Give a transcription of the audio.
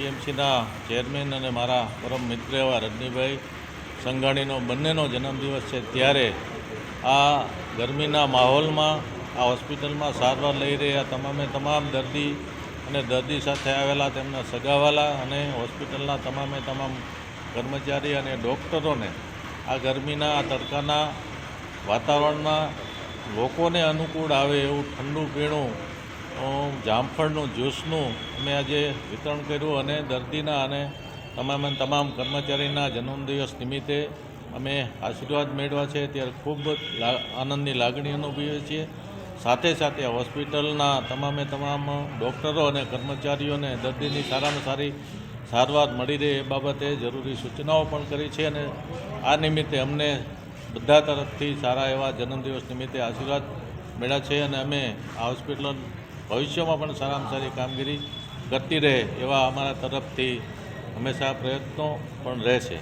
પીએમસીના chairman અને મારા પરમ મિત્ર એવા રજનીભાઈ સંઘાણીનો બંનેનો જન્મદિવસ છે. ત્યારે આ ગરમીના માહોલમાં, આ હોસ્પિટલમાં સારવાર લઈ રહ્યા તમામે તમામ દર્દી અને દર્દી સાથે આવેલા તેમના સગાવાલા અને હોસ્પિટલના તમામે તમામ કર્મચારી અને ડૉક્ટરોને આ ગરમીના, આ તડકાના વાતાવરણમાં લોકોને અનુકૂળ આવે એવું ઠંડુ પીણું જામફળનું, જ્યુસનું અમે આજે વિતરણ કર્યું અને દર્દીના અને તમામ તમામ કર્મચારીના જન્મદિવસ નિમિત્તે અમે આશીર્વાદ મેળવ્યા છે. ત્યારે ખૂબ આનંદની લાગણી અનુભવીએ છીએ. સાથે સાથે હોસ્પિટલના તમામે તમામ ડૉક્ટરો અને કર્મચારીઓને દર્દીની સારામાં સારી સારવાર મળી રહે એ બાબતે જરૂરી સૂચનાઓ પણ કરી છે અને આ નિમિત્તે અમને બધા તરફથી સારા એવા જન્મદિવસ નિમિત્તે આશીર્વાદ મળ્યા છે અને અમે આ હોસ્પિટલ ભવિષ્યમાં પણ સારામાં સારી કામગીરી કરતી રહે એવા અમારા તરફથી હંમેશા પ્રયત્નો પણ રહેશે.